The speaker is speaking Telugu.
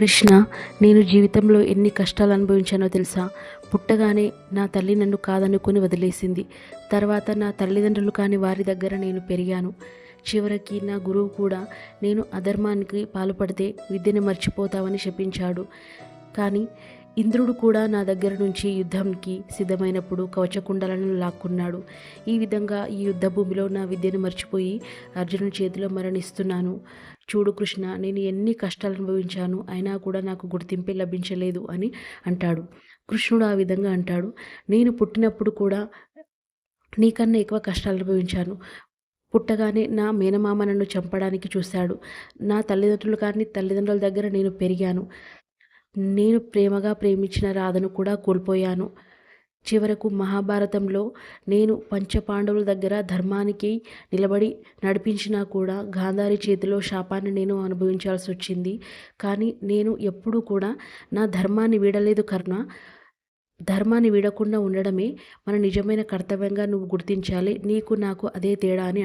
కృష్ణ నేను జీవితంలో ఎన్ని కష్టాలు అనుభవించానో తెలుసా? పుట్టగానే నా తల్లి నన్ను కాదనుకుని వదిలేసింది. తర్వాత నా తల్లిదండ్రులు కాని వారి దగ్గర నేను పెరిగాను. చివరికి నా గురువు కూడా నేను అధర్మానికి పాల్పడితే విద్యను మర్చిపోతావని శపించాడు. కానీ ఇంద్రుడు కూడా నా దగ్గర నుంచి యుద్ధంకి సిద్ధమైనప్పుడు కవచకుండలను లాక్కున్నాడు. ఈ విధంగా ఈ యుద్ధ భూమిలో నా విద్యను మర్చిపోయి అర్జునుడి చేతిలో మరణిస్తున్నాను. చూడు కృష్ణ నేను ఎన్ని కష్టాలు అనుభవించాను అయినా కూడా నాకు గుర్తింపే లభించలేదు అని అంటాడు. కృష్ణుడు ఆ విధంగా అంటాడు నేను పుట్టినప్పుడు కూడా నీకన్నా ఎక్కువ కష్టాలు అనుభవించాను. పుట్టగానే నా మేనమామ నన్ను చంపడానికి చూశాడు. నా తల్లిదండ్రులు కానీ తల్లిదండ్రుల దగ్గర నేను పెరిగాను. నేను ప్రేమగా ప్రేమించిన రాధను కూడా కోల్పోయాను. చివరకు మహాభారతంలో నేను పంచపాండవుల దగ్గర ధర్మానికి నిలబడి నడిపించినా కూడా గాంధారి చేతిలో శాపాన్ని నేను అనుభవించాల్సి వచ్చింది. కానీ నేను ఎప్పుడూ కూడా నా ధర్మాన్ని వీడలేదు కర్ణ. ధర్మాన్ని వీడకుండా ఉండడమే మన నిజమైన కర్తవ్యంగా నువ్వు గుర్తించాలి. నీకు నాకు అదే తేడా అని